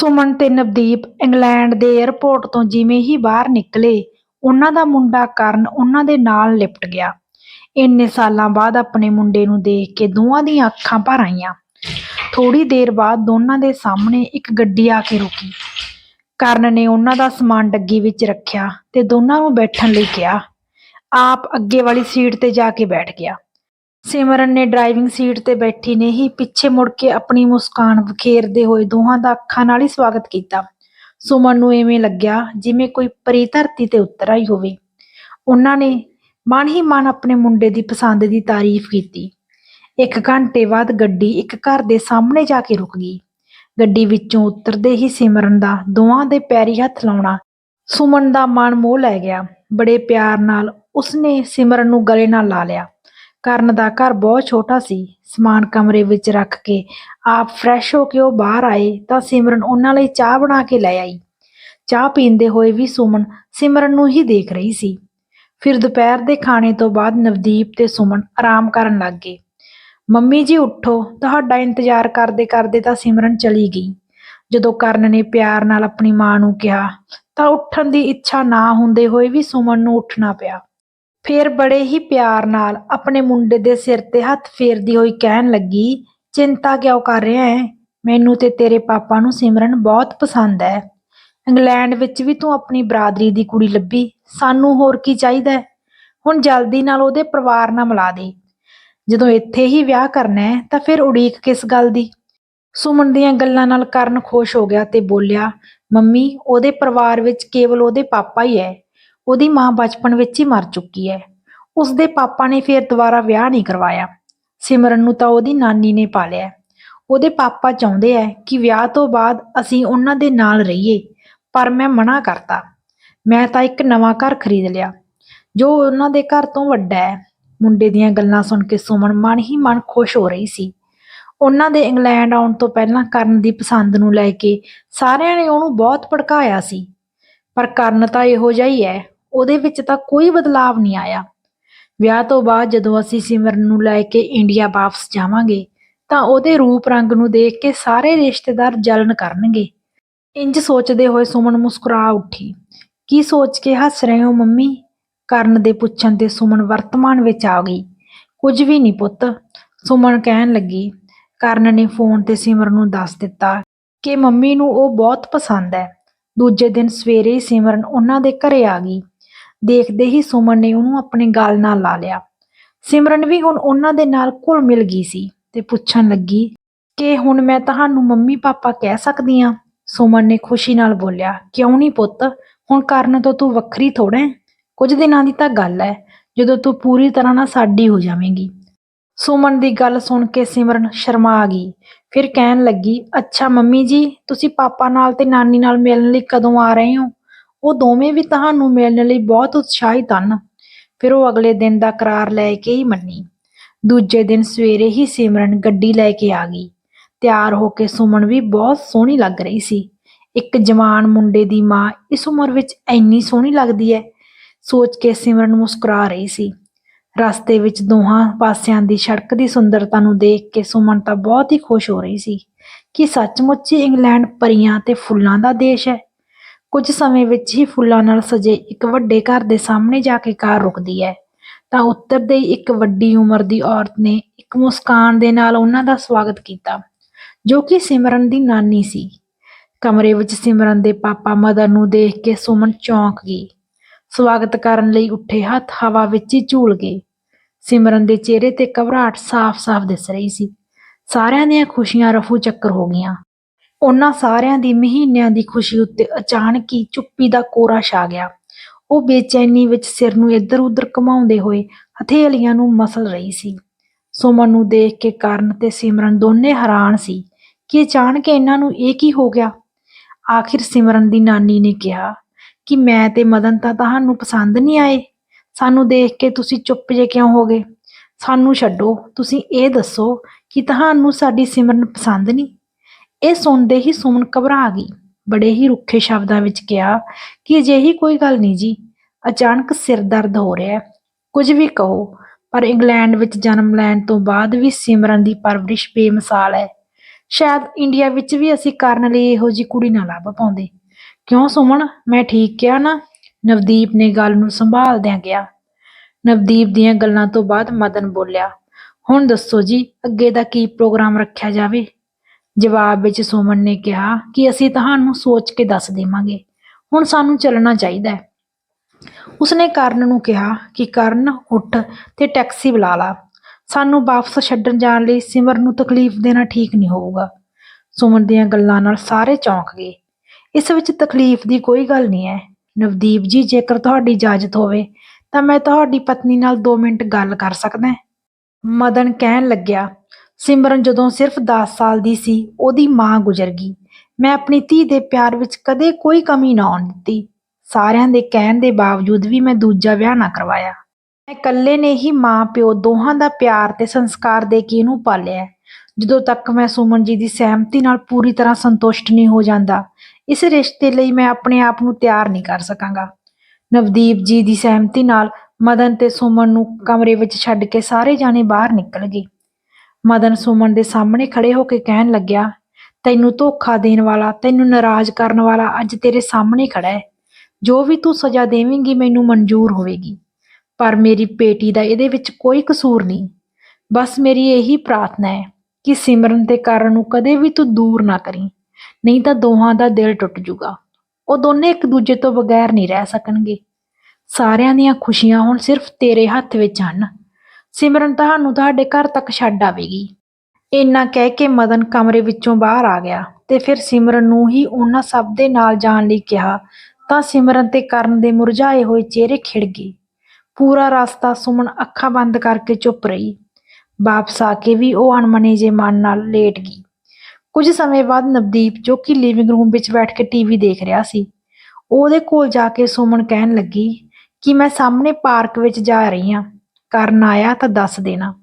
ਸੁਮਨ ਤੇ ਨਵਦੀਪ ਇੰਗਲੈਂਡ ਦੇ ਏਅਰਪੋਰਟ ਤੋਂ ਜਿਵੇਂ ਹੀ ਬਾਹਰ ਨਿਕਲੇ, ਉਹਨਾਂ ਦਾ ਮੁੰਡਾ ਕਰਨ ਉਹਨਾਂ ਦੇ ਨਾਲ ਲਿਪਟ ਗਿਆ। ਇੰਨੇ ਸਾਲਾਂ ਬਾਅਦ ਆਪਣੇ ਮੁੰਡੇ ਨੂੰ ਦੇਖ ਕੇ ਦੋਵਾਂ ਦੀਆਂ ਅੱਖਾਂ ਭਰ ਆਈਆਂ। ਥੋੜੀ ਦੇਰ ਬਾਅਦ ਦੋਨਾਂ ਦੇ ਸਾਹਮਣੇ ਇੱਕ ਗੱਡੀ ਆ ਕੇ ਰੁਕੀ। ਕਰਨ ਨੇ ਉਹਨਾਂ ਦਾ ਸਮਾਨ ਡੱਗੀ ਵਿੱਚ ਰੱਖਿਆ ਤੇ ਦੋਨਾਂ ਨੂੰ ਬੈਠਣ ਲਈ ਕਿਹਾ। ਆਪ ਅੱਗੇ ਵਾਲੀ ਸੀਟ ਤੇ ਜਾ ਕੇ ਬੈਠ ਗਿਆ। ਸਿਮਰਨ ਨੇ ਡਰਾਈਵਿੰਗ ਸੀਟ ਤੇ ਬੈਠੀ ਨੇ ਹੀ ਪਿੱਛੇ ਮੁੜ ਕੇ ਆਪਣੀ ਮੁਸਕਾਨ ਬਖੇਰਦੇ ਹੋਏ ਦੋਹਾਂ ਦਾ ਅੱਖਾਂ ਨਾਲ ਹੀ ਸਵਾਗਤ ਕੀਤਾ। ਸੁਮਨ ਨੂੰ ਇਵੇਂ ਲੱਗਿਆ ਜਿਵੇਂ ਕੋਈ ਪਰੀ ਧਰਤੀ ਤੇ ਉਤਰ ਆਈ ਹੋਵੇ। ਉਹਨਾਂ ਨੇ ਮਨ ਹੀ ਮਨ ਆਪਣੇ ਮੁੰਡੇ ਦੀ ਪਸੰਦ ਦੀ ਤਾਰੀਫ ਕੀਤੀ। ਇੱਕ ਘੰਟੇ ਬਾਅਦ ਗੱਡੀ ਇੱਕ ਘਰ ਦੇ ਸਾਹਮਣੇ ਜਾ ਕੇ ਰੁਕ ਗਈ। ਗੱਡੀ ਵਿੱਚੋਂ ਉਤਰਦੇ ਹੀ ਸਿਮਰਨ ਦਾ ਦੋਹਾਂ ਦੇ ਪੈਰੀ ਹੱਥ ਲਾਉਣਾ ਸੁਮਨ ਦਾ ਮਨ ਮੋਹ ਲੈ ਗਿਆ। ਬੜੇ ਪਿਆਰ ਨਾਲ ਉਸਨੇ ਸਿਮਰਨ ਨੂੰ ਗਲੇ ਨਾਲ ਲਾ ਲਿਆ। ਕਰਨ ਦਾ ਘਰ ਬਹੁਤ ਛੋਟਾ ਸੀ। ਸਮਾਨ ਕਮਰੇ ਵਿੱਚ ਰੱਖ ਕੇ ਆਪ ਫਰੈਸ਼ ਹੋ ਕੇ ਉਹ ਬਾਹਰ ਆਏ ਤਾਂ ਸਿਮਰਨ ਉਹਨਾਂ ਲਈ ਚਾਹ ਬਣਾ ਕੇ ਲੈ ਆਈ। ਚਾਹ ਪੀਂਦੇ ਹੋਏ ਵੀ ਸੁਮਨ ਸਿਮਰਨ ਨੂੰ ਹੀ ਦੇਖ ਰਹੀ ਸੀ। ਫਿਰ ਦੁਪਹਿਰ ਦੇ ਖਾਣੇ ਤੋਂ ਬਾਅਦ ਨਵਦੀਪ ਤੇ ਸੁਮਨ ਆਰਾਮ ਕਰਨ ਲੱਗ ਗਏ। ਮੰਮੀ ਜੀ, ਉੱਠੋ। ਤੁਹਾਡਾ ਇੰਤਜ਼ਾਰ ਕਰਦੇ ਕਰਦੇ ਤਾਂ ਸਿਮਰਨ ਚਲੀ ਗਈ। ਜਦੋਂ ਕਰਨ ਨੇ ਪਿਆਰ ਨਾਲ ਆਪਣੀ ਮਾਂ ਨੂੰ ਕਿਹਾ ਤਾਂ ਉੱਠਣ ਦੀ ਇੱਛਾ ਨਾ ਹੁੰਦੇ ਹੋਏ ਵੀ ਸੁਮਨ ਨੂੰ ਉੱਠਣਾ ਪਿਆ। ਫਿਰ ਬੜੇ ਹੀ ਪਿਆਰ ਨਾਲ ਆਪਣੇ ਮੁੰਡੇ ਦੇ ਸਿਰ ਤੇ ਹੱਥ ਫੇਰਦੀ ਹੋਈ ਕਹਿਣ ਲੱਗੀ, ਚਿੰਤਾ ਕਿਉਂ ਕਰ ਰਿਹਾ ਹੈ? ਮੈਨੂੰ ਤੇ ਤੇਰੇ ਪਾਪਾ ਨੂੰ ਸਿਮਰਨ ਬਹੁਤ ਪਸੰਦ ਹੈ। ਇੰਗਲੈਂਡ ਵਿੱਚ ਵੀ ਤੂੰ ਆਪਣੀ ਬਰਾਦਰੀ ਦੀ ਕੁੜੀ ਲੱਭੀ, ਸਾਨੂੰ ਹੋਰ ਕੀ ਚਾਹੀਦਾ ਹੈ? ਹੁਣ ਜਲਦੀ ਨਾਲ ਉਹਦੇ ਪਰਿਵਾਰ ਨਾਲ ਮਿਲਾ ਦੇ। ਜਦੋਂ ਇੱਥੇ ਹੀ ਵਿਆਹ ਕਰਨਾ ਹੈ, ਤਾਂ ਫਿਰ ਉਡੀਕ ਕਿਸ ਗੱਲ ਦੀ? ਸੁਮਨ ਦੀਆਂ ਗੱਲਾਂ ਨਾਲ ਕਰਨ ਖੁਸ਼ ਹੋ ਗਿਆ ਤੇ ਬੋਲਿਆ, ਮੰਮੀ, ਉਹਦੇ ਪਰਿਵਾਰ ਵਿੱਚ ਕੇਵਲ ਉਹਦੇ ਪਾਪਾ ਹੀ ਹੈ। ਉਹਦੀ ਮਾਂ ਬਚਪਨ ਵਿੱਚ ਹੀ ਮਰ ਚੁੱਕੀ ਹੈ। ਉਸਦੇ ਪਾਪਾ ਨੇ ਫਿਰ ਦੁਬਾਰਾ ਵਿਆਹ ਨਹੀਂ ਕਰਵਾਇਆ। ਸਿਮਰਨ ਨੂੰ ਤਾਂ ਉਹਦੀ ਨਾਨੀ ਨੇ ਪਾਲਿਆ। ਉਹਦੇ ਪਾਪਾ ਚਾਹੁੰਦੇ ਐ ਕਿ ਵਿਆਹ ਤੋਂ ਬਾਅਦ ਅਸੀਂ ਉਹਨਾਂ ਦੇ ਨਾਲ ਰਹੀਏ, ਪਰ ਮੈਂ ਮਨਾ ਕਰਤਾ। ਮੈਂ ਤਾਂ ਇੱਕ ਨਵਾਂ ਘਰ ਖਰੀਦ ਲਿਆ। ਜੋ ਉਹਨਾਂ ਦੇ ਘਰ ਤੋਂ ਵੱਡਾ ਹੈ ਮੁੰਡੇ ਦੀਆਂ ਗੱਲਾਂ ਸੁਣ ਕੇ ਸੁਮਨ ਮਨ ਹੀ ਮਨ ਖੁਸ਼ ਹੋ ਰਹੀ ਸੀ। ਉਹਨਾਂ ਦੇ ਇੰਗਲੈਂਡ ਆਉਣ ਤੋਂ ਪਹਿਲਾਂ ਕਰਨ ਦੀ ਪਸੰਦ ਨੂੰ ਲੈ ਕੇ ਸਾਰਿਆਂ ਨੇ ਉਹਨੂੰ ਬਹੁਤ ਭੜਕਾਇਆ ਸੀ। ਪਰ ਕਰਨ ਤਾਂ ਇਹੋ ਜਿਹਾ ਹੀ ਹੈ ਉਹਦੇ ਵਿੱਚ ਤਾਂ ਕੋਈ ਬਦਲਾਵ ਨਹੀਂ ਆਇਆ। ਵਿਆਹ ਤੋਂ ਬਾਅਦ ਜਦੋਂ ਅਸੀਂ ਸਿਮਰਨ ਨੂੰ ਲੈ ਕੇ ਇੰਡੀਆ ਵਾਪਸ ਜਾਵਾਂਗੇ, ਤਾਂ ਉਹਦੇ ਰੂਪ ਰੰਗ ਨੂੰ ਦੇਖ ਕੇ ਸਾਰੇ ਰਿਸ਼ਤੇਦਾਰ ਜਲਨ ਕਰਨਗੇ। ਇੰਜ ਸੋਚਦੇ ਹੋਏ ਸੁਮਨ ਮੁਸਕਰਾ ਉੱਠੀ। ਕੀ ਸੋਚ ਕੇ ਹੱਸ ਰਹੇ ਹੋ ਮੰਮੀ? ਕਰਨ ਦੇ ਪੁੱਛਣ ਤੇ ਸੁਮਨ ਵਰਤਮਾਨ ਵਿੱਚ ਆ ਗਈ। ਕੁਝ ਵੀ ਨਹੀਂ ਪੁੱਤ, ਸੁਮਨ ਕਹਿਣ ਲੱਗੀ। ਕਰਨ ਨੇ ਫੋਨ ਤੇ ਸਿਮਰਨ ਨੂੰ ਦੱਸ ਦਿੱਤਾ ਕਿ ਮੰਮੀ ਨੂੰ ਉਹ ਬਹੁਤ ਪਸੰਦ ਹੈ। ਦੂਜੇ ਦਿਨ ਸਵੇਰੇ ਸਿਮਰਨ ਉਹਨਾਂ ਦੇ ਘਰੇ ਆ ਗਈ। ਦੇਖਦੇ ਹੀ ਸੁਮਨ ਨੇ ਉਹਨੂੰ ਆਪਣੇ ਗਲ ਨਾਲ ਲਾ ਲਿਆ। ਸਿਮਰਨ ਵੀ ਹੁਣ ਉਹਨਾਂ ਦੇ ਨਾਲ ਘੁਲ ਮਿਲ ਗਈ ਸੀ ਤੇ ਪੁੱਛਣ ਲੱਗੀ ਕਿ ਹੁਣ ਮੈਂ ਤੁਹਾਨੂੰ ਮੰਮੀ ਪਾਪਾ ਕਹਿ ਸਕਦੀ ਆ ਸੁਮਨ ਨੇ ਖੁਸ਼ੀ ਨਾਲ ਬੋਲਿਆ, ਕਿਉਂ ਨਹੀਂ ਪੁੱਤ? ਹੁਣ ਕਰਨ ਤੋਂ ਤੂੰ ਵੱਖਰੀ ਥੋੜਾ ਹੈ। ਕੁਝ ਦਿਨਾਂ ਦੀ ਤਾਂ ਗੱਲ ਹੈ, ਜਦੋਂ ਤੂੰ ਪੂਰੀ ਤਰ੍ਹਾਂ ਨਾਲ ਸਾਡੀ ਹੋ ਜਾਵੇਂਗੀ। ਸੁਮਨ ਦੀ ਗੱਲ ਸੁਣ ਕੇ ਸਿਮਰਨ ਸ਼ਰਮਾ ਗਈ, ਫਿਰ ਕਹਿਣ ਲੱਗੀ, ਅੱਛਾ ਮੰਮੀ ਜੀ, ਤੁਸੀਂ ਪਾਪਾ ਨਾਲ ਤੇ ਨਾਨੀ ਨਾਲ ਮਿਲਣ ਲਈ ਕਦੋਂ ਆ ਰਹੇ ਹੋ? ਉਹ ਦੋਵੇਂ ਵੀ ਤੁਹਾਨੂੰ ਮਿਲਣ ਲਈ ਬਹੁਤ ਉਤਸ਼ਾਹਿਤ ਹਨ। ਫਿਰ ਉਹ ਅਗਲੇ ਦਿਨ ਦਾ ਕਰਾਰ ਲੈ ਕੇ ਹੀ ਮੰਨੀ। ਦੂਜੇ ਦਿਨ ਸਵੇਰੇ ਹੀ ਸਿਮਰਨ ਗੱਡੀ ਲੈ ਕੇ ਆ ਗਈ। ਤਿਆਰ ਹੋ ਕੇ ਸੁਮਨ ਵੀ ਬਹੁਤ ਸੋਹਣੀ ਲੱਗ ਰਹੀ ਸੀ। ਇੱਕ ਜਵਾਨ ਮੁੰਡੇ ਦੀ ਮਾਂ ਇਸ ਉਮਰ ਵਿੱਚ ਇੰਨੀ ਸੋਹਣੀ ਲੱਗਦੀ ਹੈ, ਸੋਚ ਕੇ ਸਿਮਰਨ ਮੁਸਕਰਾ ਰਹੀ ਸੀ। ਰਸਤੇ ਵਿੱਚ ਦੋਹਾਂ ਪਾਸਿਆਂ ਦੀ ਸੜਕ ਦੀ ਸੁੰਦਰਤਾ ਨੂੰ ਦੇਖ ਕੇ ਸੁਮਨ ਤਾਂ ਬਹੁਤ ਹੀ ਖੁਸ਼ ਹੋ ਰਹੀ ਸੀ ਕਿ ਸੱਚਮੁੱਚ ਹੀ ਇੰਗਲੈਂਡ ਪਰੀਆਂ ਤੇ ਫੁੱਲਾਂ ਦਾ ਦੇਸ਼ ਹੈ। ਕੁਝ ਸਮੇਂ ਵਿੱਚ ਹੀ ਫੁੱਲਾਂ ਨਾਲ ਸਜੇ ਇੱਕ ਵੱਡੇ ਘਰ ਦੇ ਸਾਹਮਣੇ ਜਾ ਕੇ ਕਾਰ ਰੁਕਦੀ ਹੈ। ਤਾਂ ਉਤਰਦੇ ਹੀ ਇੱਕ ਵੱਡੀ ਉਮਰ ਦੀ ਔਰਤ ਨੇ ਇੱਕ ਮੁਸਕਾਨ ਦੇ ਨਾਲ ਉਹਨਾਂ ਦਾ ਸਵਾਗਤ ਕੀਤਾ, ਜੋ ਕਿ ਸਿਮਰਨ ਦੀ ਨਾਨੀ ਸੀ। ਕਮਰੇ ਵਿੱਚ ਸਿਮਰਨ ਦੇ ਪਾਪਾ ਮਦਰ ਨੂੰ ਦੇਖ ਕੇ ਸੁਮਨ ਚੌਂਕ ਗਈ। ਸਵਾਗਤ ਕਰਨ ਲਈ ਉੱਠੇ ਹੱਥ ਹਵਾ ਵਿੱਚ ਹੀ ਝੂਲ ਗਏ। ਸਿਮਰਨ ਦੇ ਚਿਹਰੇ ਤੇ ਘਬਰਾਹਟ ਸਾਫ਼-ਸਾਫ਼ ਦਿਸ ਰਹੀ ਸੀ। ਸਾਰਿਆਂ ਦੀਆਂ ਖੁਸ਼ੀਆਂ ਰਫੂ ਚੱਕਰ ਹੋ ਗਈਆਂ। ਉਹਨਾਂ ਸਾਰਿਆਂ ਦੀ ਮਹੀਨਿਆਂ ਦੀ ਖੁਸ਼ੀ ਉੱਤੇ ਅਚਾਨਕ ਹੀ ਚੁੱਪੀ ਦਾ ਕੋਰਾ ਛਾ ਗਿਆ। ਉਹ ਬੇਚੈਨੀ ਵਿੱਚ ਸਿਰ ਨੂੰ ਇੱਧਰ-ਉੱਧਰ ਘੁਮਾਉਂਦੇ ਹੋਏ ਹਥੇਲੀਆਂ ਨੂੰ ਮਸਲ ਰਹੀ ਸੀ। ਸੁਮਨ ਨੂੰ ਦੇਖ ਕੇ ਕਰਨ ਤੇ ਸਿਮਰਨ ਦੋਨੇ ਹੈਰਾਨ ਸੀ ਕਿ ਅਚਾਨਕ ਇਹਨਾਂ ਨੂੰ ਇਹ ਕੀ ਹੋ ਗਿਆ। ਆਖਿਰ ਸਿਮਰਨ ਦੀ ਨਾਨੀ ਨੇ ਕਿਹਾ ਕਿ ਮੈਂ ਤੇ ਮਦਨ ਤਾਂ ਤੁਹਾਨੂੰ ਪਸੰਦ ਨਹੀਂ ਆਏ। ਸਾਨੂੰ ਦੇਖ ਕੇ ਤੁਸੀਂ ਚੁੱਪ ਜੇ ਕਿਉਂ ਹੋ ਗਏ? ਸਾਨੂੰ ਛੱਡੋ, ਤੁਸੀਂ ਇਹ ਦੱਸੋ ਕਿ ਤੁਹਾਨੂੰ ਸਾਡੀ ਸਿਮਰਨ ਪਸੰਦ ਨਹੀਂ। ਇਹ ਸੁਣਦੇ ਹੀ ਸੁਮਨ ਘਬਰਾ ਗਈ। ਬੜੇ ਹੀ ਰੁੱਖੇ ਸ਼ਬਦਾਂ ਵਿੱਚ ਕਿਹਾ ਕਿ ਅਜਿਹੀ ਕੋਈ ਗੱਲ ਨਹੀਂ ਜੀ, ਅਚਾਨਕ ਸਿਰ ਦਰਦ ਹੋ ਰਿਹਾ ਹੈ। ਕੁਝ ਵੀ ਕਹੋ, ਪਰ ਇੰਗਲੈਂਡ ਵਿੱਚ ਜਨਮ ਲੈਣ ਤੋਂ ਬਾਅਦ ਵੀ ਸਿਮਰਨ ਦੀ ਪਰਵਰਿਸ਼ ਬੇਮਿਸਾਲ ਹੈ। ਸ਼ਾਇਦ ਇੰਡੀਆ ਵਿੱਚ ਵੀ ਅਸੀਂ ਕਰਨ ਲਈ ਇਹੋ ਜੀ ਕੁੜੀ ਨਾ ਲੱਭ ਪਾਉਂਦੇ। ਕਿਉਂ ਸੁਮਨ? ਮੈਂ ਠੀਕ ਕਿਹਾ ਨਾ? ਨਵਦੀਪ ਨੇ ਗੱਲ ਨੂੰ ਸੰਭਾਲਦਿਆਂ ਕਿਹਾ। ਨਵਦੀਪ ਦੀਆਂ ਗੱਲਾਂ ਤੋਂ ਬਾਅਦ ਮਦਨ ਬੋਲਿਆ, ਹੁਣ ਦੱਸੋ ਜੀ, ਅੱਗੇ ਦਾ ਕੀ ਪ੍ਰੋਗਰਾਮ ਰੱਖਿਆ ਜਾਵੇ? ਜਵਾਬ ਵਿੱਚ ਸੁਮਨ ਨੇ ਕਿਹਾ ਕਿ ਅਸੀਂ ਤੁਹਾਨੂੰ ਸੋਚ ਕੇ ਦੱਸ ਦੇਵਾਂਗੇ। ਹੁਣ ਸਾਨੂੰ ਚੱਲਣਾ ਚਾਹੀਦਾ ਹੈ। ਉਸਨੇ ਕਰਨ ਨੂੰ ਕਿਹਾ ਕਿ ਕਰਨ, ਉੱਠ ਤੇ ਟੈਕਸੀ ਬੁਲਾ ਲਾ। ਸਾਨੂੰ ਵਾਪਸ ਛੱਡਣ ਜਾਣ ਲਈ ਸਿਮਰ ਨੂੰ ਤਕਲੀਫ ਦੇਣਾ ਠੀਕ ਨਹੀਂ ਹੋਊਗਾ। ਸੁਮਨ ਦੀਆਂ ਗੱਲਾਂ ਨਾਲ ਸਾਰੇ ਚੌਂਕ ਗਏ। ਇਸ ਵਿੱਚ ਤਕਲੀਫ ਦੀ ਕੋਈ ਗੱਲ ਨਹੀਂ ਹੈ। ਨਵਦੀਪ ਜੀ, ਜੇਕਰ ਤੁਹਾਡੀ ਇਜਾਜ਼ਤ ਹੋਵੇ, ਤਾਂ ਮੈਂ ਤੁਹਾਡੀ ਪਤਨੀ ਨਾਲ 2 ਮਿੰਟ ਗੱਲ ਕਰ ਸਕਦਾ ਮਦਨ ਕਹਿਣ ਲੱਗਿਆ ਸਿਮਰਨ ਜਦੋਂ ਸਿਰਫ 10 ਸਾਲ ਦੀ ਸੀ, ਉਹਦੀ ਮਾਂ ਗੁਜ਼ਰ ਗਈ। ਮੈਂ ਆਪਣੀ ਧੀ ਦੇ ਪਿਆਰ ਵਿੱਚ ਕਦੇ ਕੋਈ ਕਮੀ ਨਾ ਆਉਣ ਦਿੱਤੀ। ਸਾਰਿਆਂ ਦੇ ਕਹਿਣ ਦੇ ਬਾਵਜੂਦ ਵੀ ਮੈਂ ਦੂਜਾ ਵਿਆਹ ਨਾ ਕਰਵਾਇਆ। ਮੈਂ ਇਕੱਲੇ ਨੇ ਹੀ ਮਾਂ, ਪਿਓ ਦੋਹਾਂ ਦਾ ਪਿਆਰ ਤੇ ਸੰਸਕਾਰ ਦੇ ਕੇ ਇਹਨੂੰ ਪਾਲਿਆ। ਜਦੋਂ ਤੱਕ ਮੈਂ ਸੁਮਨ ਜੀ ਦੀ ਸਹਿਮਤੀ ਨਾਲ ਪੂਰੀ ਤਰ੍ਹਾਂ ਸੰਤੁਸ਼ਟ ਨਹੀਂ ਹੋ ਜਾਂਦਾ, ਇਸ ਰਿਸ਼ਤੇ ਲਈ ਮੈਂ ਆਪਣੇ ਆਪ ਨੂੰ ਤਿਆਰ ਨਹੀਂ ਕਰ ਸਕਾਂਗਾ। ਨਵਦੀਪ ਜੀ ਦੀ ਸਹਿਮਤੀ ਨਾਲ ਮਦਨ ਤੇ ਸੁਮਨ ਨੂੰ ਕਮਰੇ ਵਿੱਚ ਛੱਡ ਕੇ ਸਾਰੇ ਜਾਣੇ ਬਾਹਰ ਨਿਕਲ ਗਏ। ਮਦਨ ਸੁਮਨ ਦੇ ਸਾਹਮਣੇ ਖੜੇ ਹੋ ਕੇ ਕਹਿਣ ਲੱਗਿਆ, ਤੈਨੂੰ ਧੋਖਾ ਦੇਣ ਵਾਲਾ, ਤੈਨੂੰ ਨਾਰਾਜ਼ ਕਰਨ ਵਾਲਾ ਅੱਜ ਤੇਰੇ ਸਾਹਮਣੇ ਖੜਾ ਹੈ। ਜੋ ਵੀ ਤੂੰ ਸਜ਼ਾ ਦੇਵੇਂਗੀ, ਮੈਨੂੰ ਮਨਜ਼ੂਰ ਹੋਵੇਗੀ। ਪਰ ਮੇਰੀ ਬੇਟੀ ਦਾ ਇਹਦੇ ਵਿੱਚ ਕੋਈ ਕਸੂਰ ਨਹੀਂ। ਬਸ ਮੇਰੀ ਇਹੀ ਪ੍ਰਾਰਥਨਾ ਹੈ ਕਿ ਸਿਮਰਨ ਤੇ ਕਰਨ ਨੂੰ ਕਦੇ ਵੀ ਤੂੰ ਦੂਰ ਨਾ ਕਰੀ। ਨਹੀਂ ਤਾਂ ਦੋਹਾਂ ਦਾ ਦਿਲ ਟੁੱਟ ਜੂਗਾ ਉਹ ਦੋਨੇ ਇੱਕ ਦੂਜੇ ਤੋਂ ਬਗੈਰ ਨਹੀਂ ਰਹਿ ਸਕਣਗੇ। ਸਾਰਿਆਂ ਦੀਆਂ ਖੁਸ਼ੀਆਂ ਹੁਣ ਸਿਰਫ ਤੇਰੇ ਹੱਥ ਵਿੱਚ ਹਨ। ਸਿਮਰਨ ਤੁਹਾਨੂੰ ਤੁਹਾਡੇ ਘਰ ਤੱਕ ਛੱਡ ਆਵੇਗੀ। ਇੰਨਾ ਕਹਿ ਕੇ ਮਦਨ ਕਮਰੇ ਵਿੱਚੋਂ ਬਾਹਰ ਆ ਗਿਆ ਤੇ ਫਿਰ ਸਿਮਰਨ ਨੂੰ ਹੀ ਉਹਨਾਂ ਸਭ ਦੇ ਨਾਲ ਜਾਣ ਲਈ ਕਿਹਾ, ਤਾਂ ਸਿਮਰਨ ਤੇ ਕਰਨ ਦੇ ਮੁਰਝਾਏ ਹੋਏ ਚਿਹਰੇ ਖਿੜ ਗਏ। ਪੂਰਾ ਰਸਤਾ ਸੁਮਨ ਅੱਖਾਂ ਬੰਦ ਕਰਕੇ ਚੁੱਪ ਰਹੀ। ਵਾਪਸ ਆ ਕੇ ਵੀ ਉਹ ਅਣਮਨੇ ਜੇ ਮਨ ਨਾਲ ਲੇਟ ਗਈ। ਕੁਝ ਸਮੇਂ ਬਾਅਦ ਨਵਦੀਪ, ਜੋ ਕਿ ਲਿਵਿੰਗ ਰੂਮ ਵਿੱਚ ਬੈਠ ਕੇ ਟੀਵੀ ਦੇਖ ਰਿਹਾ ਸੀ, ਉਹਦੇ ਕੋਲ ਜਾ ਕੇ ਸੁਮਨ ਕਹਿਣ ਲੱਗੀ ਕਿ ਮੈਂ ਸਾਹਮਣੇ ਪਾਰਕ ਵਿੱਚ ਜਾ ਰਹੀ ਹਾਂ। ਕਰਨ ਆਇਆ ਤਾਂ ਦੱਸ ਦੇਣਾ।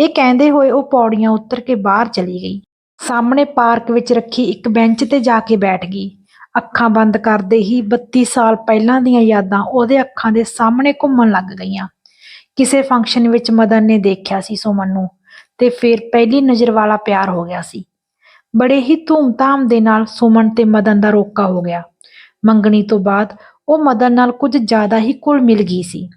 ਇਹ ਕਹਿੰਦੇ ਹੋਏ ਉਹ ਪੌੜੀਆਂ ਉੱਤਰ ਕੇ ਬਾਹਰ ਚਲੀ ਗਈ। ਸਾਹਮਣੇ ਪਾਰਕ ਵਿੱਚ ਰੱਖੀ ਇੱਕ ਬੈਂਚ ਤੇ ਜਾ ਕੇ ਬੈਠ ਗਈ। ਅੱਖਾਂ ਬੰਦ ਕਰਦੇ ਹੀ 32 ਸਾਲ ਪਹਿਲਾਂ ਦੀਆਂ ਯਾਦਾਂ ਉਹਦੇ ਅੱਖਾਂ ਦੇ ਸਾਹਮਣੇ ਘੁੰਮਣ ਲੱਗ ਗਈਆਂ। ਕਿਸੇ ਫੰਕਸ਼ਨ ਵਿੱਚ ਮਦਨ ਨੇ ਦੇਖਿਆ ਸੀ ਸੁਮਨ ਨੂੰ ਤੇ ਫਿਰ ਪਹਿਲੀ ਨਜ਼ਰ ਵਾਲਾ ਪਿਆਰ ਹੋ ਗਿਆ ਸੀ। ਬੜੇ ਹੀ ਧੂਮ ਧਾਮ ਦੇ ਨਾਲ ਸੁਮਨ ਤੇ ਮਦਨ ਦਾ ਰੋਕਾ ਹੋ ਗਿਆ। ਮੰਗਣੀ ਤੋਂ ਬਾਅਦ ਉਹ ਮਦਨ ਨਾਲ ਕੁਝ ਜ਼ਿਆਦਾ ਹੀ ਘੁਲ ਮਿਲ ਗਈ ਸੀ।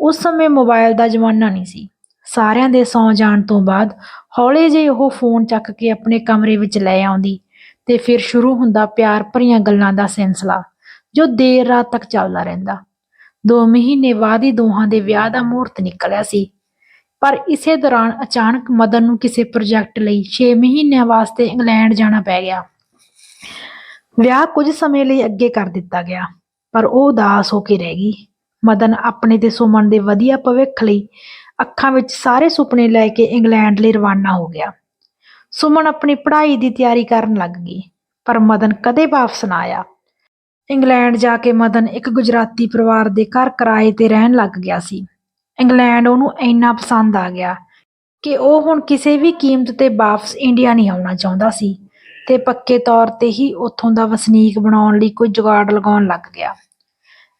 ਉਸ ਸਮੇਂ ਮੋਬਾਈਲ ਦਾ ਜ਼ਮਾਨਾ ਨਹੀਂ ਸੀ। ਸਾਰਿਆਂ ਦੇ ਸੌਂ ਜਾਣ ਤੋਂ ਬਾਅਦ ਹੌਲੇ ਜਿਹੇ ਉਹ ਫੋਨ ਚੱਕ ਕੇ ਆਪਣੇ ਕਮਰੇ ਵਿੱਚ ਲੈ ਆਉਂਦੀ ਤੇ ਫਿਰ ਸ਼ੁਰੂ ਹੁੰਦਾ ਪਿਆਰ ਭਰੀਆਂ ਗੱਲਾਂ ਦਾ ਸਿਲਸਿਲਾ, ਜੋ ਦੇਰ ਰਾਤ ਤੱਕ ਚੱਲਦਾ ਰਹਿੰਦਾ। ਦੋ ਮਹੀਨੇ ਬਾਅਦ ਹੀ ਦੋਹਾਂ ਦੇ ਵਿਆਹ ਦਾ ਮਹੂਰਤ ਨਿਕਲਿਆ ਸੀ। ਪਰ ਇਸੇ ਦੌਰਾਨ ਅਚਾਨਕ ਮਦਨ ਨੂੰ ਕਿਸੇ ਪ੍ਰੋਜੈਕਟ ਲਈ 6 ਮਹੀਨਿਆਂ ਵਾਸਤੇ ਇੰਗਲੈਂਡ ਜਾਣਾ ਪੈ ਗਿਆ। ਵਿਆਹ ਕੁਝ ਸਮੇਂ ਲਈ ਅੱਗੇ ਕਰ ਦਿੱਤਾ ਗਿਆ, ਪਰ ਉਹ ਉਦਾਸ ਹੋ ਕੇ ਰਹਿ ਗਈ। ਮਦਨ ਆਪਣੇ ਤੇ ਸੁਮਨ ਦੇ ਵਧੀਆ ਭਵਿੱਖ ਲਈ ਅੱਖਾਂ ਵਿੱਚ ਸਾਰੇ ਸੁਪਨੇ ਲੈ ਕੇ ਇੰਗਲੈਂਡ ਲਈ ਰਵਾਨਾ ਹੋ ਗਿਆ। ਸੁਮਨ ਆਪਣੀ ਪੜ੍ਹਾਈ ਦੀ ਤਿਆਰੀ ਕਰਨ ਲੱਗ ਗਈ, ਪਰ ਮਦਨ ਕਦੇ ਵਾਪਸ ਨਾ ਆਇਆ। ਇੰਗਲੈਂਡ ਜਾ ਕੇ ਮਦਨ ਇੱਕ ਗੁਜਰਾਤੀ ਪਰਿਵਾਰ ਦੇ ਘਰ ਕਿਰਾਏ ਤੇ ਰਹਿਣ ਲੱਗ ਗਿਆ ਸੀ। ਇੰਗਲੈਂਡ ਉਹਨੂੰ ਇੰਨਾ ਪਸੰਦ ਆ ਗਿਆ ਕਿ ਉਹ ਹੁਣ ਕਿਸੇ ਵੀ ਕੀਮਤ ਤੇ ਵਾਪਸ ਇੰਡੀਆ ਨਹੀਂ ਆਉਣਾ ਚਾਹੁੰਦਾ ਸੀ ਤੇ ਪੱਕੇ ਤੌਰ ਤੇ ਹੀ ਉੱਥੋਂ ਦਾ ਵਸਨੀਕ ਬਣਾਉਣ ਲਈ ਕੋਈ ਜੁਗਾੜ ਲਗਾਉਣ ਲੱਗ ਗਿਆ।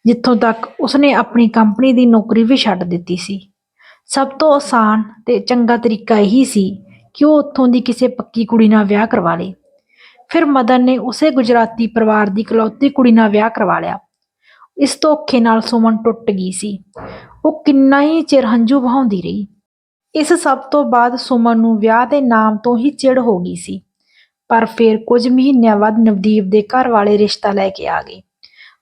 ਜਿੱਥੋਂ ਤੱਕ ਉਸਨੇ ਆਪਣੀ ਕੰਪਨੀ ਦੀ ਨੌਕਰੀ ਵੀ ਛੱਡ ਦਿੱਤੀ ਸੀ। ਸਭ ਤੋਂ ਆਸਾਨ ਤੇ ਚੰਗਾ ਤਰੀਕਾ ਇਹੀ ਸੀ ਕਿ ਉਹ ਉੱਥੋਂ ਦੀ ਕਿਸੇ ਪੱਕੀ ਕੁੜੀ ਨਾਲ ਵਿਆਹ ਕਰਵਾ ਲੇ। ਫਿਰ ਮਦਨ ਨੇ ਉਸੇ ਗੁਜਰਾਤੀ ਪਰਿਵਾਰ ਦੀ ਇਕਲੌਤੀ ਕੁੜੀ ਨਾਲ ਵਿਆਹ ਕਰਵਾ ਲਿਆ। ਇਸ ਧੋਖੇ ਨਾਲ ਸੁਮਨ ਟੁੱਟ ਗਈ ਸੀ। ਉਹ ਕਿੰਨਾ ਹੀ ਚਿਰ ਹੰਝੂ ਵਹਾਉਂਦੀ ਰਹੀ। ਇਸ ਸਭ ਤੋਂ ਬਾਅਦ ਸੁਮਨ ਨੂੰ ਵਿਆਹ ਦੇ ਨਾਮ ਤੋਂ ਹੀ ਚਿੜ ਹੋ ਗਈ ਸੀ। ਪਰ ਫਿਰ ਕੁਝ ਮਹੀਨਿਆਂ ਬਾਅਦ ਨਵਦੀਪ ਦੇ ਘਰ ਵਾਲੇ ਰਿਸ਼ਤਾ ਲੈ ਕੇ ਆ ਗਏ।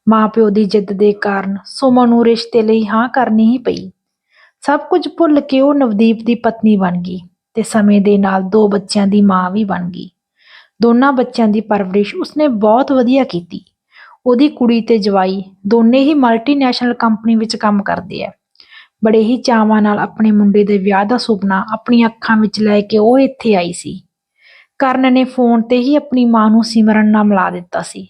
ਮਾਂ ਪਿਓ ਦੀ ਜਿੱਦ ਦੇ ਕਾਰਨ ਸੁਮਨ ਨੂੰ ਰਿਸ਼ਤੇ ਲਈ ਹਾਂ ਕਰਨੀ ਹੀ ਪਈ। ਸਭ ਕੁਝ ਭੁੱਲ ਕੇ ਉਹ ਨਵਦੀਪ ਦੀ ਪਤਨੀ ਬਣ ਗਈ ਤੇ ਸਮੇਂ ਦੇ ਨਾਲ ਦੋ ਬੱਚਿਆਂ ਦੀ ਮਾਂ ਵੀ ਬਣ ਗਈ। ਦੋਨਾਂ ਬੱਚਿਆਂ ਦੀ ਪਰਵਰਿਸ਼ ਉਸਨੇ ਬਹੁਤ ਵਧੀਆ ਕੀਤੀ। ਉਹਦੀ ਕੁੜੀ ਤੇ ਜਵਾਈ ਦੋਨੇ ਹੀ ਮਲਟੀਨੈਸ਼ਨਲ ਕੰਪਨੀ ਵਿੱਚ ਕੰਮ ਕਰਦੇ ਆ। ਬੜੇ ਹੀ ਚਾਵਾਂ ਨਾਲ ਆਪਣੇ ਮੁੰਡੇ ਦੇ ਵਿਆਹ ਦਾ ਸੁਪਨਾ ਆਪਣੀਆਂ ਅੱਖਾਂ ਵਿੱਚ ਲੈ ਕੇ ਉਹ ਇੱਥੇ ਆਈ ਸੀ। ਕਰਨ ਨੇ ਫੋਨ ਤੇ ਹੀ ਆਪਣੀ ਮਾਂ ਨੂੰ ਸਿਮਰਨ ਨਾਲ ਮਿਲਾ ਦਿੱਤਾ ਸੀ।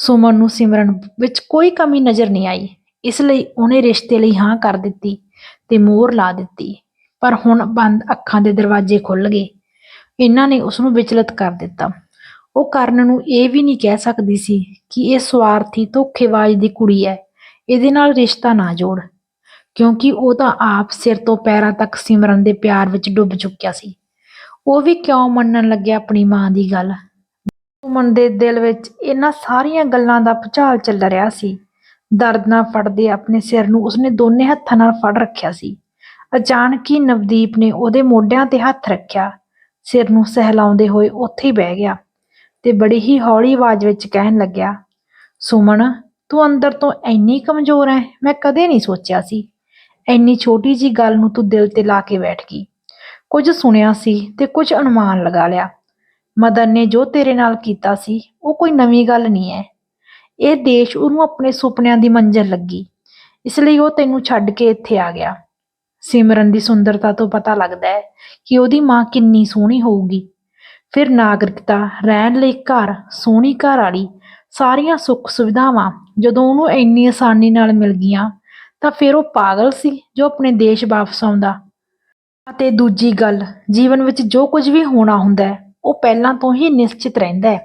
ਸੁਮਨ ਨੂੰ ਸਿਮਰਨ ਵਿੱਚ ਕੋਈ ਕਮੀ ਨਜ਼ਰ ਨਹੀਂ ਆਈ। ਇਸ ਲਈ ਉਹਨੇ ਰਿਸ਼ਤੇ ਲਈ ਹਾਂ ਕਰ ਦਿੱਤੀ ਤੇ ਮੋਹਰ ਲਾ ਦਿੱਤੀ। ਪਰ ਹੁਣ ਬੰਦ ਅੱਖਾਂ ਦੇ ਦਰਵਾਜ਼ੇ ਖੁੱਲ ਗਏ। ਇਹਨਾਂ ਨੇ ਉਸ ਨੂੰ ਵਿਚਲਿਤ ਕਰ ਦਿੱਤਾ। ਉਹ ਕਰਨ ਨੂੰ ਇਹ ਵੀ ਨਹੀਂ ਕਹਿ ਸਕਦੀ ਸੀ ਕਿ ਇਹ ਸਵਾਰਥੀ ਧੋਖੇਬਾਜ਼ ਦੀ ਕੁੜੀ ਹੈ। ਇਹਦੇ ਨਾਲ ਰਿਸ਼ਤਾ ਨਾ ਜੋੜ। ਕਿਉਂਕਿ ਉਹ ਤਾਂ ਆਪ ਸਿਰ ਤੋਂ ਪੈਰਾਂ ਤੱਕ ਸਿਮਰਨ ਦੇ ਪਿਆਰ ਵਿੱਚ ਡੁੱਬ ਚੁੱਕਿਆ ਸੀ। ਉਹ ਵੀ ਕਿਉਂ ਮੰਨਣ ਲੱਗਿਆ ਆਪਣੀ ਮਾਂ ਦੀ ਗੱਲ? ਸੁਮਨ ਦੇ ਦਿਲ ਵਿੱਚ ਇਹਨਾਂ ਸਾਰੀਆਂ ਗੱਲਾਂ ਦਾ ਭੁਚਾਲ ਚੱਲ ਰਿਹਾ ਸੀ। ਦਰਦ ਨਾਲ ਫੜਦੇ ਆਪਣੇ ਸਿਰ ਨੂੰ ਉਸਨੇ ਦੋਨੇ ਹੱਥਾਂ ਨਾਲ ਫੜ ਰੱਖਿਆ ਸੀ। ਅਚਾਨਕ ਹੀ ਨਵਦੀਪ ਨੇ ਉਹਦੇ ਮੋਢਿਆਂ ਤੇ ਹੱਥ ਰੱਖਿਆ। ਸਿਰ ਨੂੰ ਸਹਿਲਾਉਂਦੇ ਹੋਏ ਉੱਥੇ ਹੀ ਬਹਿ ਗਿਆ ਤੇ ਬੜੀ ਹੀ ਹੌਲੀ ਆਵਾਜ਼ ਵਿੱਚ ਕਹਿਣ ਲੱਗਿਆ, ਸੁਮਨ, ਤੂੰ ਅੰਦਰ ਤੋਂ ਇੰਨੀ ਕਮਜ਼ੋਰ ਐ ਮੈਂ ਕਦੇ ਨਹੀਂ ਸੋਚਿਆ ਸੀ। ਇੰਨੀ ਛੋਟੀ ਜਿਹੀ ਗੱਲ ਨੂੰ ਤੂੰ ਦਿਲ ਤੇ ਲਾ ਕੇ ਬੈਠ ਗਈ। ਕੁਝ ਸੁਣਿਆ ਸੀ ਤੇ ਕੁਝ ਅਨੁਮਾਨ ਲਗਾ ਲਿਆ। ਮਦਰ ਨੇ ਜੋ ਤੇਰੇ ਨਾਲ ਕੀਤਾ ਸੀ, ਉਹ ਕੋਈ ਨਵੀਂ ਗੱਲ ਨਹੀਂ ਹੈ। ਇਹ ਦੇਸ਼ ਉਹਨੂੰ ਆਪਣੇ ਸੁਪਨਿਆਂ ਦੀ ਮੰਜ਼ਿਲ ਲੱਗੀ। ਇਸ ਲਈ ਉਹ ਤੈਨੂੰ ਛੱਡ ਕੇ ਇੱਥੇ ਆ ਗਿਆ। ਸਿਮਰਨ ਦੀ ਸੁੰਦਰਤਾ ਤੋਂ ਪਤਾ ਲੱਗਦਾ ਹੈ ਕਿ ਉਹਦੀ ਮਾਂ ਕਿੰਨੀ ਸੋਹਣੀ ਹੋਊਗੀ। ਫਿਰ ਨਾਗਰਿਕਤਾ, ਰਹਿਣ ਲਈ ਘਰ, ਸੋਹਣੀ ਘਰ ਵਾਲੀ ਸਾਰੀਆਂ ਸੁੱਖ ਸੁਵਿਧਾਵਾਂ ਜਦੋਂ ਉਹਨੂੰ ਇੰਨੀ ਆਸਾਨੀ ਨਾਲ ਮਿਲ ਗਈਆਂ, ਤਾਂ ਫਿਰ ਉਹ ਪਾਗਲ ਸੀ ਜੋ ਆਪਣੇ ਦੇਸ਼ ਵਾਪਸ ਆਉਂਦਾ। ਅਤੇ ਦੂਜੀ ਗੱਲ, ਜੀਵਨ ਵਿੱਚ ਜੋ ਕੁਝ ਵੀ ਹੋਣਾ ਹੁੰਦਾ ਹੈ ਉਹ ਪਹਿਲਾਂ ਤੋਂ ਹੀ ਨਿਸ਼ਚਿਤ ਰਹਿੰਦਾ ਹੈ।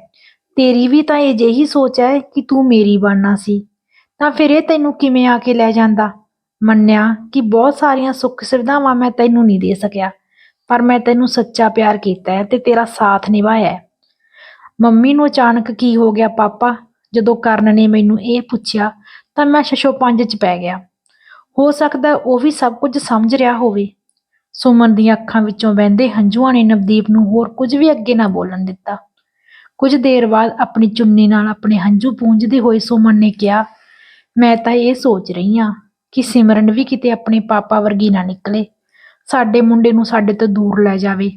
ਤੇਰੀ ਵੀ ਤਾਂ ਅਜਿਹੀ ਸੋਚ ਹੈ ਕਿ ਤੂੰ ਮੇਰੀ ਬਣਨਾ ਸੀ। ਤਾਂ ਫਿਰ ਇਹ ਤੈਨੂੰ ਕਿਵੇਂ ਆ ਕੇ ਲੈ ਜਾਂਦਾ? ਮੰਨਿਆ ਕਿ ਬਹੁਤ ਸਾਰੀਆਂ ਸੁੱਖ ਸੁਵਿਧਾਵਾਂ ਮੈਂ ਤੈਨੂੰ ਨਹੀਂ ਦੇ ਸਕਿਆ, ਪਰ ਮੈਂ ਤੈਨੂੰ ਸੱਚਾ ਪਿਆਰ ਕੀਤਾ ਹੈ ਤੇ ਤੇਰਾ ਸਾਥ ਨਿਭਾਇਆ ਹੈ। ਮੰਮੀ ਨੂੰ ਅਚਾਨਕ ਕੀ ਹੋ ਗਿਆ ਪਾਪਾ? ਜਦੋਂ ਕਰਨ ਨੇ ਮੈਨੂੰ ਇਹ ਪੁੱਛਿਆ ਤਾਂ ਮੈਂ ਸ਼ਸ਼ੋ ਪੰਜ ਚ ਪੈ ਗਿਆ। ਹੋ ਸਕਦਾ ਉਹ ਵੀ ਸਭ ਕੁਝ ਸਮਝ ਰਿਹਾ ਹੋਵੇ। ਸੁਮਨ ਦੀਆਂ ਅੱਖਾਂ ਵਿੱਚੋਂ ਵਹਿੰਦੇ ਹੰਝੂਆਂ ਨੇ ਨਵਦੀਪ ਨੂੰ ਹੋਰ ਕੁਝ ਵੀ ਅੱਗੇ ਨਾ ਬੋਲਣ ਦਿੱਤਾ। ਕੁਝ ਦੇਰ ਬਾਅਦ ਆਪਣੀ ਚੁੰਨੀ ਨਾਲ ਆਪਣੇ ਹੰਝੂ ਪੂੰਝਦੇ ਹੋਏ ਸੁਮਨ ਨੇ ਕਿਹਾ, ਮੈਂ ਤਾਂ ਇਹ ਸੋਚ ਰਹੀ ਹਾਂ ਕਿ ਸਿਮਰਨ ਵੀ ਕਿਤੇ ਆਪਣੇ ਪਾਪਾ ਵਰਗੀ ਨਾ ਨਿਕਲੇ। ਸਾਡੇ ਮੁੰਡੇ ਨੂੰ ਸਾਡੇ ਤੋਂ ਦੂਰ ਲੈ ਜਾਵੇ।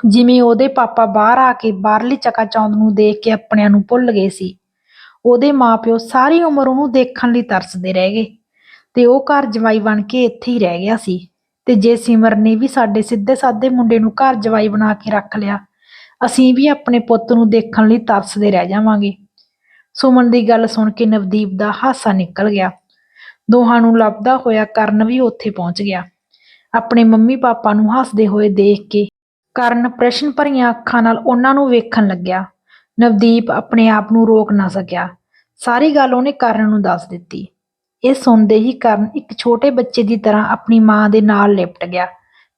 ਜਿਵੇਂ ਉਹਦੇ ਪਾਪਾ ਬਾਹਰ ਆ ਕੇ ਬਾਹਰਲੀ ਚਕਾਚੌਂਦ ਨੂੰ ਦੇਖ ਕੇ ਆਪਣਿਆਂ ਨੂੰ ਭੁੱਲ ਗਏ ਸੀ, ਉਹਦੇ ਮਾਪਿਓ ਸਾਰੀ ਉਮਰ ਉਹਨੂੰ ਦੇਖਣ ਲਈ ਤਰਸਦੇ ਰਹਿ ਗਏ ਤੇ ਉਹ ਘਰ ਜਵਾਈ ਬਣ ਕੇ ਇੱਥੇ ਹੀ ਰਹਿ ਗਿਆ ਸੀ। ਤੇ ਜੇ ਸਿਮਰ ਨੇ ਵੀ ਸਾਡੇ ਸਿੱਧੇ ਸਾਦੇ ਮੁੰਡੇ ਨੂੰ ਘਰ ਜਵਾਈ ਬਣਾ ਕੇ ਰੱਖ ਲਿਆ, ਅਸੀਂ ਵੀ ਆਪਣੇ ਪੁੱਤ ਨੂੰ ਦੇਖਣ ਲਈ ਤਰਸਦੇ ਰਹਿ ਜਾਵਾਂਗੇ। ਸੁਮਨ ਦੀ ਗੱਲ ਸੁਣ ਕੇ ਨਵਦੀਪ ਦਾ ਹਾਸਾ ਨਿਕਲ ਗਿਆ। ਦੋਹਾਂ ਨੂੰ ਲੱਭਦਾ ਹੋਇਆ ਕਰਨ ਵੀ ਉੱਥੇ ਪਹੁੰਚ ਗਿਆ। ਆਪਣੇ ਮੰਮੀ ਪਾਪਾ ਨੂੰ ਹੱਸਦੇ ਹੋਏ ਦੇਖ ਕੇ ਕਰਨ ਪ੍ਰਸ਼ਨ ਭਰੀਆਂ ਅੱਖਾਂ ਨਾਲ ਉਹਨਾਂ ਨੂੰ ਵੇਖਣ ਲੱਗਿਆ। ਨਵਦੀਪ ਆਪਣੇ ਆਪ ਨੂੰ ਰੋਕ ਨਾ ਸਕਿਆ। ਸਾਰੀ ਗੱਲ ਉਹਨੇ ਕਰਨ ਨੂੰ ਦੱਸ ਦਿੱਤੀ। ਇਹ ਸੁਣਦੇ ਹੀ ਕਰਨ ਇੱਕ ਛੋਟੇ ਬੱਚੇ ਦੀ ਤਰ੍ਹਾਂ ਆਪਣੀ ਮਾਂ ਦੇ ਨਾਲ ਲਿਪਟ ਗਿਆ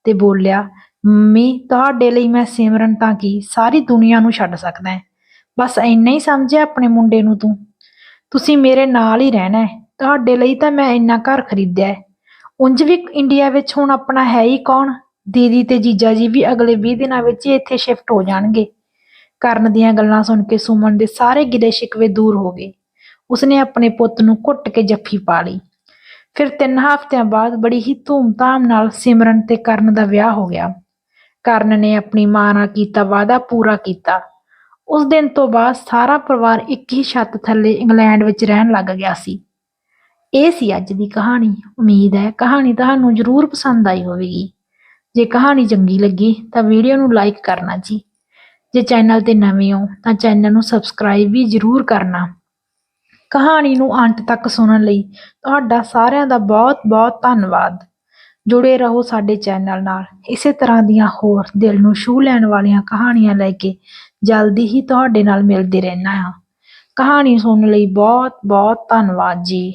ਤੇ ਬੋਲਿਆ, ਮੰਮੀ, ਤੁਹਾਡੇ ਲਈ ਮੈਂ ਸਿਮਰਨ ਤਾਂ ਕੀ? ਸਾਰੀ ਦੁਨੀਆ ਨੂੰ ਛੱਡ ਸਕਦਾ ਹੈ। ਬਸ ਇੰਨਾ ਹੀ ਸਮਝਿਆ ਆਪਣੇ ਮੁੰਡੇ ਨੂੰ ਤੂੰ? ਤੁਸੀਂ ਮੇਰੇ ਨਾਲ ਹੀ ਰਹਿਣਾ ਹੈ। ਤੁਹਾਡੇ ਲਈ ਤਾਂ ਮੈਂ ਇੰਨਾ ਘਰ ਖਰੀਦਿਆ ਹੈ। ਉਂਝ ਵੀ ਇੰਡੀਆ ਵਿੱਚ ਹੁਣ ਆਪਣਾ ਹੈ ਹੀ ਕੌਣ? ਦੀਦੀ ਤੇ ਜੀਜਾ ਜੀ ਵੀ ਅਗਲੇ 20 ਦਿਨਾਂ ਵਿੱਚ ਹੀ ਇੱਥੇ ਸ਼ਿਫਟ ਹੋ ਜਾਣਗੇ। ਕਰਨ ਦੀਆਂ ਗੱਲਾਂ ਸੁਣ ਕੇ ਸੁਮਨ ਦੇ ਸਾਰੇ ਗਿਲੇ ਸ਼ਿਕਵੇ ਦੂਰ ਹੋ ਗਏ। ਉਸਨੇ ਆਪਣੇ ਪੁੱਤ ਨੂੰ ਘੁੱਟ ਕੇ ਜੱਫੀ ਪਾ ਲਈ। ਫਿਰ ਤਿੰਨ ਹਫ਼ਤਿਆਂ ਬਾਅਦ ਬੜੀ ਹੀ ਧੂਮਧਾਮ ਨਾਲ ਸਿਮਰਨ ਤੇ ਕਰਨ ਦਾ ਵਿਆਹ ਹੋ ਗਿਆ। ਕਰਨ ਨੇ ਆਪਣੀ ਮਾਂ ਨਾਲ ਕੀਤਾ ਵਾਅਦਾ ਪੂਰਾ ਕੀਤਾ। ਉਸ ਦਿਨ ਤੋਂ ਬਾਅਦ ਸਾਰਾ ਪਰਿਵਾਰ ਇੱਕ ਹੀ ਛੱਤ ਥੱਲੇ ਇੰਗਲੈਂਡ ਵਿੱਚ ਰਹਿਣ ਲੱਗ ਗਿਆ ਸੀ। ਇਹ ਸੀ ਅੱਜ ਦੀ ਕਹਾਣੀ। ਉਮੀਦ ਹੈ ਕਹਾਣੀ ਤੁਹਾਨੂੰ ਜ਼ਰੂਰ ਪਸੰਦ ਆਈ ਹੋਵੇਗੀ। ਜੇ ਕਹਾਣੀ ਚੰਗੀ ਲੱਗੀ ਤਾਂ ਵੀਡੀਓ ਨੂੰ ਲਾਈਕ ਕਰਨਾ ਜੀ। ਜੇ ਚੈਨਲ ਤੇ ਨਵੇਂ ਹੋ ਤਾਂ ਚੈਨਲ ਨੂੰ ਸਬਸਕ੍ਰਾਈਬ ਵੀ ਜ਼ਰੂਰ ਕਰਨਾ। ਕਹਾਣੀ ਨੂੰ ਅੰਤ ਤੱਕ ਸੁਣਨ ਲਈ ਤੁਹਾਡਾ ਸਾਰਿਆਂ ਦਾ ਬਹੁਤ-ਬਹੁਤ ਧੰਨਵਾਦ। ਜੁੜੇ ਰਹੋ ਸਾਡੇ ਚੈਨਲ ਨਾਲ। ਇਸੇ ਤਰ੍ਹਾਂ ਦੀਆਂ ਹੋਰ ਦਿਲ ਨੂੰ ਛੂਹ ਲੈਣ ਵਾਲੀਆਂ ਕਹਾਣੀਆਂ ਲੈ ਕੇ ਜਲਦੀ ਹੀ ਤੁਹਾਡੇ ਨਾਲ ਮਿਲਦੇ ਰਹਿੰਦਾ ਹਾਂ। ਕਹਾਣੀ ਸੁਣਨ ਲਈ ਬਹੁਤ-ਬਹੁਤ ਧੰਨਵਾਦ ਜੀ।